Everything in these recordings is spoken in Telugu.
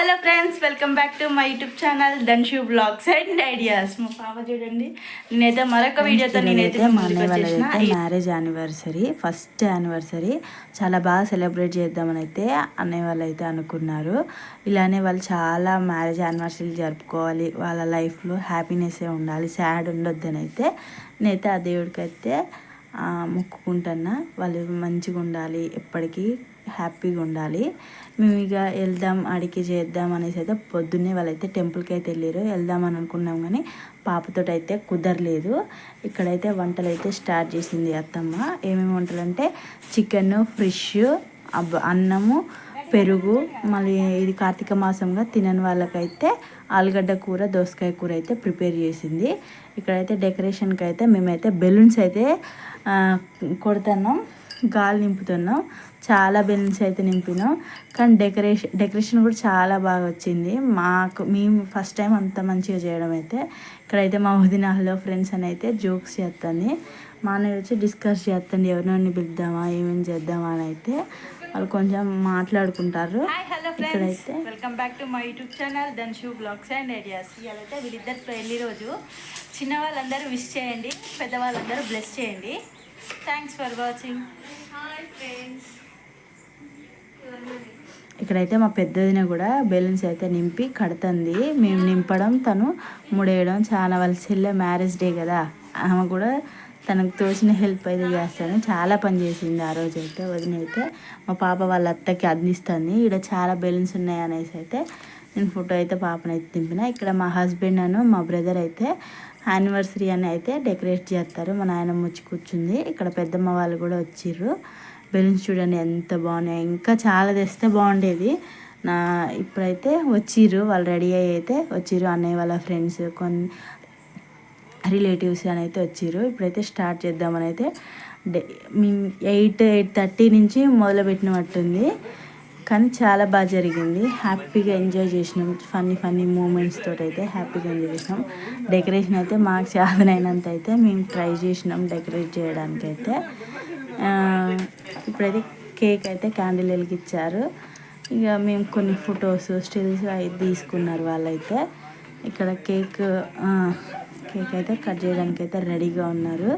Hello friends welcome back to my YouTube channel Dhanshu blogs and ideas. మా పాప చూడండి నేనైతే మరొక వీడియోతో నేనైతే మా అన్నయ్య మ్యారేజ్ యానివర్సరీ ఫస్ట్ యానివర్సరీ చాలా బాగా సెలబ్రేట్ చేద్దామని అయితే అన్నయ్య వాళ్ళు అయితే అనుకున్నారు. ఇలానే వాళ్ళు చాలా మ్యారేజ్ యానివర్సరీలు జరుపుకోవాలి. వాళ్ళ లైఫ్లో హ్యాపీనెస్ ఉండాలి. సాడ్ ఉండొద్దని అయితే నేనైతే ఆ దేవుడికి అయితే ఆ, మొక్కుకుంటున్నా. వాళ్ళు మంచిగా ఉండాలి. ఎప్పటికీ హ్యాపీగా ఉండాలి మేము ఇక వెళ్దాం అడిగి చేద్దాం అనేసి అయితే పొద్దున్నే వాళ్ళైతే టెంపుల్కి అయితే వెళ్ళారు. వెళ్దాం అని అనుకున్నాం కానీ పాపతో అయితే కుదరలేదు. ఇక్కడైతే వంటలు అయితే స్టార్ట్ చేసింది అత్తమ్మ. ఏమేమి వంటలు అంటే చికెన్ ఫిష్ అన్నము పెరుగు మళ్ళీ ఇది కార్తీక మాసంగా తినని వాళ్ళకైతే ఆలుగడ్డ కూర దోసకాయ కూర అయితే ప్రిపేర్ చేసింది. ఇక్కడైతే డెకరేషన్కి అయితే మేమైతే బెలూన్స్ అయితే కొడుతున్నాం. గాలి నింపుతున్నాం. చాలా బెలూన్స్ అయితే నింపినాం. కానీ డెకరేషన్ డెకరేషన్ కూడా చాలా బాగా వచ్చింది. మాకు మేము ఫస్ట్ టైం అంత మంచిగా చేయడం అయితే. ఇక్కడైతే మా వదిన హలో ఫ్రెండ్స్ అని అయితే జోక్స్ చేస్తుంది. మా అన్నయ్య వచ్చి డిస్కస్ చేస్తుంది ఎవరినైనా పిలుద్దామా? ఏమేమి చేద్దామా? అని అయితే. వాళ్ళు కొంచెం మాట్లాడుకుంటారు. ఇక్కడైతే welcome back to my YouTube channel Dhanshu blogs and ideas ఇవాళైతే వీళ్ళిద్దరు పెళ్ళి రోజు. చిన్న వాళ్ళందరూ విష్ చేయండి పెద్దవాళ్ళందరూ బ్లెస్ చేయండి. Thanks for watching hi friends ఇక్కడైతే మా పెద్దదిన కూడా బెలూన్స్ అయితే నింపి కడుతుంది. మేము నింపడం తను ముడేయడం చాలా వాళ్ళ చెల్లె మ్యారేజ్ డే కదా. ఆమె కూడా తనకు తోచిన హెల్ప్ అయితే చేస్తాను చాలా పని చేసింది ఆ రోజు అయితే వదిన అయితే. మా పాప వాళ్ళ అత్తకి అందిస్తుంది. ఇక్కడ చాలా బెలూన్స్ ఉన్నాయి అనేసి అయితే నేను ఫోటో అయితే పాపను అయితే దింపిన. ఇక్కడ మా హస్బెండ్ అను మా బ్రదర్ అయితే యానివర్సరీ అని అయితే డెకరేట్ చేస్తారు. మా నాయనమ్మ వచ్చి కూర్చుంది. ఇక్కడ పెద్దమ్మ వాళ్ళు కూడా వచ్చిర్రు. బెలూన్స్ చూడండి ఎంత బాగున్నాయి. ఇంకా చాలా తెస్తే బాగుండేది. నా ఇప్పుడైతే వచ్చిర్రు. వాళ్ళు రెడీ అయ్యి అయితే వచ్చిర్రు. అన్నయ్య వాళ్ళ ఫ్రెండ్స్ కొన్ని రిలేటివ్స్ అని అయితే వచ్చిర్రు. ఇప్పుడైతే స్టార్ట్ చేద్దామని అయితే డే ఎయిట్ ఎయిట్ థర్టీ నుంచి మొదలుపెట్టినట్టుంది. కానీ చాలా బాగా జరిగింది. హ్యాపీగా ఎంజాయ్ చేసినాం. ఫన్నీ ఫన్నీ మూమెంట్స్ తోటి అయితే హ్యాపీగా ఎంజాయ్ చేసినాం. డెకరేషన్ అయితే మాకు చాదనైనంత అయితే మేము ట్రై చేసినాం డెకరేట్ చేయడానికి అయితే ఇప్పుడైతే కేక్ అయితే క్యాండిల్ వెలిగించారు ఇక మేము కొన్ని ఫొటోస్ స్టిల్స్ అయితే తీసుకున్నారు వాళ్ళైతే. ఇక్కడ కేక్ కేక్ అయితే కట్ చేయడానికి అయితే రెడీగా ఉన్నారు.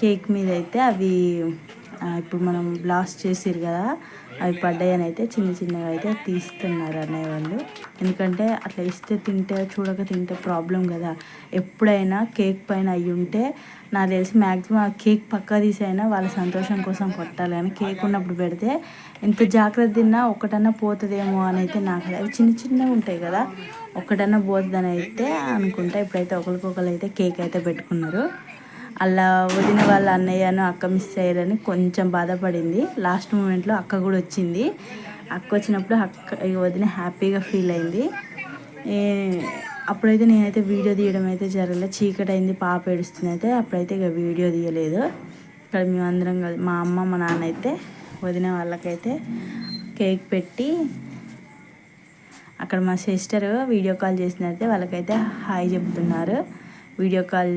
కేక్ మీద అయితే అవి ఇప్పుడు మనం బ్లాస్ట్ చేసిరు కదా అవి పడ్డాయని అయితే చిన్న చిన్నగా అయితే తీస్తున్నారు అనేవాళ్ళు ఎందుకంటే అట్లా ఇస్తే తింటే చూడక తింటే ప్రాబ్లం కదా. ఎప్పుడైనా కేక్ పైన అయ్యి ఉంటే నాకు తెలిసి మ్యాక్సిమం ఆ కేక్ పక్క తీసైనా వాళ్ళ సంతోషం కోసం కొట్టాలి. కానీ కేక్ ఉన్నప్పుడు పెడితే ఎంత జాగ్రత్త తిన్నా ఒకటన్నా పోతుందేమో అని అయితే నాకు అవి చిన్న చిన్నవి ఉంటాయి కదా. ఒకటన్నా పోతుందని అయితే అనుకుంటా. ఇప్పుడైతే ఒకరికొకరు అయితే కేక్ అయితే పెట్టుకున్నారు. అలా వదిన వాళ్ళ అన్నయ్యను అక్క మిస్ అయ్యారని కొంచెం బాధపడింది. లాస్ట్ మూమెంట్లో అక్క కూడా వచ్చింది. అక్క వచ్చినప్పుడు అక్క ఇక వదిన హ్యాపీగా ఫీల్ అయింది. ఏ, అప్పుడైతే నేనైతే వీడియో తీయడం అయితే జరగలేదు చీకటి అయింది పాప ఏడుస్తుంది అయితే అప్పుడైతే ఇక వీడియో తీయలేదు. ఇక్కడ మేమందరం కలిసి మా అమ్మ మా నాన్న అయితే వదిన వాళ్ళకైతే కేక్ పెట్టి అక్కడ మా సిస్టర్ వీడియో కాల్ చేసినైతే వాళ్ళకైతే హాయ్ చెప్తున్నారు. వీడియో కాల్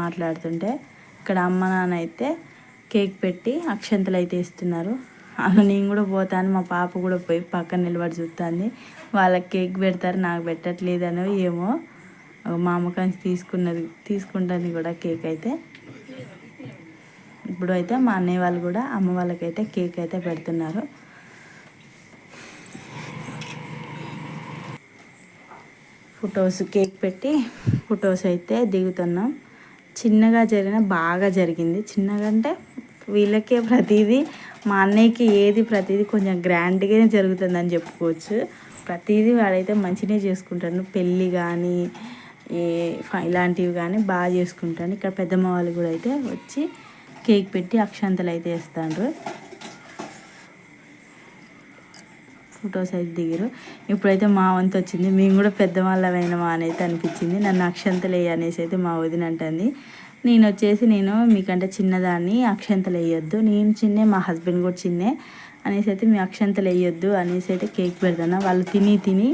మాట్లాడుతుంటే ఇక్కడ అమ్మ నాన్న అయితే కేక్ పెట్టి అక్షంతలు అయితే ఇస్తున్నారు. అలా నేను కూడా పోతాను మా పాప కూడా పోయి పక్కన నిలబడి చూస్తుంది వాళ్ళకి కేక్ పెడతారు నాకు పెట్టట్లేదనో ఏమో మా అమ్మకానికి తీసుకున్నది తీసుకుంటుంది కూడా కేక్ అయితే. ఇప్పుడు అయితే మా అన్నయ్య వాళ్ళు కూడా అమ్మ వాళ్ళకైతే కేక్ అయితే పెడుతున్నారు. ఫొటోస్ కేక్ పెట్టి ఫొటోస్ అయితే దిగుతున్నాం. చిన్నగా జరిగిన బాగా జరిగింది. చిన్నగా అంటే వీళ్ళకే ప్రతిదీ మా అన్నయ్యకి ఏది ప్రతిదీ కొంచెం గ్రాండ్గానే జరుగుతుందని చెప్పుకోవచ్చు. ప్రతిదీ వాడైతే మంచినే చేసుకుంటాను పెళ్ళి కానీ ఏ ఫ- ఇలాంటివి కానీ బాగా చేసుకుంటాను ఇక్కడ పెద్దమ్మ వాళ్ళు కూడా అయితే వచ్చి కేక్ పెట్టి అక్షంతలు అయితే వేస్తాండ్రు. ఫొటోస్ అయితే దిగారు. ఇప్పుడైతే మా వంతు వచ్చింది. మేము కూడా పెద్దవాళ్ళమైనమా అని అయితే అనిపించింది. నన్ను అక్షంతలే అనేసి అయితే మా వదిన అంటుంది. నేను వచ్చేసి నేను మీకంటే చిన్నదాన్ని అక్షంతలు వేయొద్దు నేను చిన్నే మా హస్బెండ్ కూడా చిన్నే అనేసి అయితే మీ అక్షంతలు వేయొద్దు అనేసి అయితే కేక్ పెడతాను. వాళ్ళు తిని తిని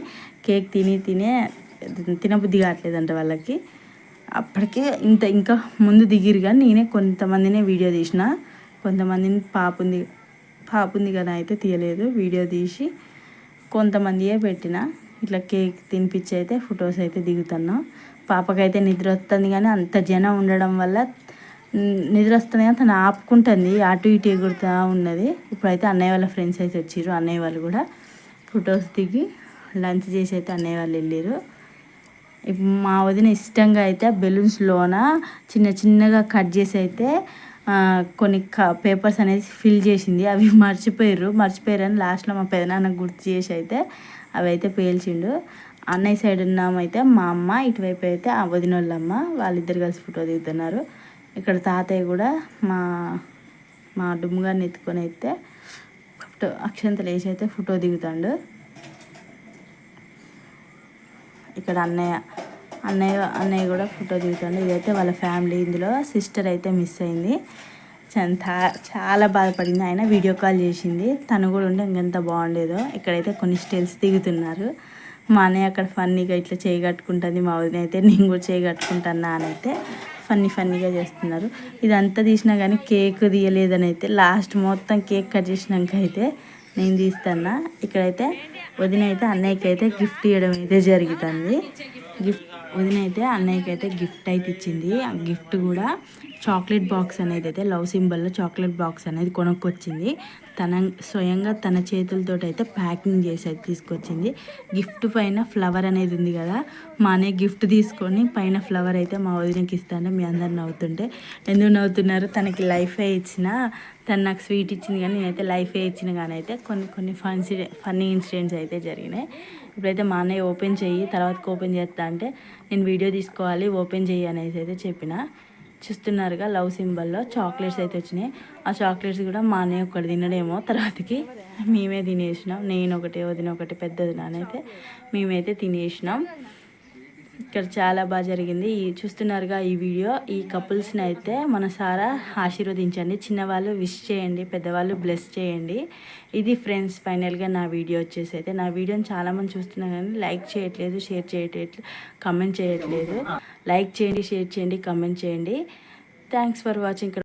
కేక్ తిని తినే తినబుద్ధి కావట్లేదంట వాళ్ళకి. అప్పటికే ఇంత ఇంకా ముందు దిగిరు కానీ నేనే కొంతమందినే వీడియో తీసిన. కొంతమందిని పాప ఉంది పాప ఉంది కదా అయితే తీయలేదు. వీడియో తీసి కొంతమందియే పెట్టిన ఇట్లా కేక్ తినిపించి అయితే ఫొటోస్ అయితే దిగుతున్నాం. పాపకైతే నిద్ర వస్తుంది కానీ అంత జనం ఉండడం వల్ల నిద్ర వస్తుంది కానీ తను ఆపుకుంటుంది అటు ఇటు ఎగురుతూ ఉన్నది. ఇప్పుడైతే అన్నయ్య వాళ్ళ ఫ్రెండ్స్ అయితే వచ్చారు అన్నయ్య వాళ్ళు కూడా ఫొటోస్ దిగి లంచ్ చేసి అయితే అన్నయ్య వాళ్ళు వెళ్ళారు ఇప్పుడు మా వదిన ఇష్టంగా అయితే బెలూన్స్లోన చిన్న చిన్నగా కట్ చేసి అయితే కొన్ని పేపర్స్ అనేది ఫిల్ చేసింది. అవి మర్చిపోయారు మర్చిపోయారని లాస్ట్లో మా పెదనాన్న గుర్తు చేసి అయితే అవి అయితే పేల్చిండు. అన్నయ్య సైడ్ ఉన్నామైతే మా అమ్మ ఇటువైపు అయితే ఆ వదిన వాళ్ళిద్దరు కలిసి ఫోటో దిగుతున్నారు. ఇక్కడ తాతయ్య కూడా మా మా డుమ్ముగారిని ఎత్తుకొని అయితే ఫోటో అక్షంతలు వేసి అయితే ఫోటో దిగుతాడు. ఇక్కడ అన్నయ్య అన్నయ్య అన్నయ్య కూడా ఫోటో దిగుతాడు. ఇదైతే వాళ్ళ ఫ్యామిలీ. ఇందులో సిస్టర్ అయితే మిస్ అయింది. చంత చాలా బాధపడింది ఆయన. వీడియో కాల్ చేసింది. తను కూడా ఉంటే ఇంకెంత బాగుండేదో. ఇక్కడైతే కొన్ని స్టైల్స్ దిగుతున్నారు. మా అన్నయ్య అక్కడ ఫన్నీగా ఇట్లా చేయగట్టుకుంటుంది మా వదిన అయితే నేను కూడా చేయగట్టుకుంటానా అని అయితే ఫన్నీ ఫన్నీగా చేస్తున్నారు. ఇదంతా తీసినా కానీ కేక్ తీయలేదని అయితే లాస్ట్ మొత్తం కేక్ కట్ చేసినాక అయితే నేను తీస్తాను ఇక్కడైతే వదిన అయితే అన్నయ్యకి అయితే గిఫ్ట్ ఇవ్వడం అయితే జరుగుతుంది. గిఫ్ట్ వదిన అయితే అన్నయ్యకి అయితే గిఫ్ట్ అయితే ఇచ్చింది. ఆ గిఫ్ట్ కూడా చాక్లెట్ బాక్స్ అనేది అయితే లవ్ సింబల్లో చాక్లెట్ బాక్స్ అనేది కొనుక్కొచ్చింది. తన స్వయంగా తన చేతులతో అయితే ప్యాకింగ్ చేసి అయితే తీసుకొచ్చింది. గిఫ్ట్ పైన ఫ్లవర్ అనేది ఉంది కదా మా అన్నయ్య గిఫ్ట్ తీసుకొని పైన ఫ్లవర్ అయితే మా వదినకి ఇస్తాను మీ అందరు నవ్వుతుంటే. ఎందుకు నవ్వుతున్నారు? తనకి లైఫే ఇచ్చిన తను నాకు స్వీట్ ఇచ్చింది కానీ నేనైతే లైఫే ఇచ్చిన కానీ అయితే కొన్ని కొన్ని ఫన్సీ ఫన్నీ ఇన్సిడెంట్స్ అయితే జరిగినాయి. ఇప్పుడైతే మా అన్నయ్య ఓపెన్ చెయ్యి తర్వాతకి ఓపెన్ చేస్తా అంటే నేను వీడియో తీసుకోవాలి ఓపెన్ చెయ్యి అనేసి అయితే చెప్పిన. చూస్తున్నారుగా లవ్ సింబల్లో చాక్లెట్స్ అయితే వచ్చినాయి. ఆ చాక్లెట్స్ కూడా మా అన్నయ్య ఒకటి తినడేమో తర్వాతకి. మేమే తినేసినాం. నేను ఒకటి వదిన ఒకటి పెద్దది నానైతే మేమైతే తినేసినాం. ఇక్కడ చాలా బాగా జరిగింది. ఈ చూస్తున్నారుగా ఈ వీడియో. ఈ కపుల్స్ని అయితే మన సారా ఆశీర్వదించండి. చిన్నవాళ్ళు విష్ చేయండి పెద్దవాళ్ళు బ్లెస్ చేయండి. ఇది ఫ్రెండ్స్ ఫైనల్గా నా వీడియో వచ్చేసి అయితే. నా వీడియోని చాలామంది చూస్తున్నారు కానీ లైక్ చేయట్లేదు షేర్ చేయట్లేదు కమెంట్ చేయట్లేదు. లైక్ చేయండి షేర్ చేయండి కమెంట్ చేయండి. Thanks for watching.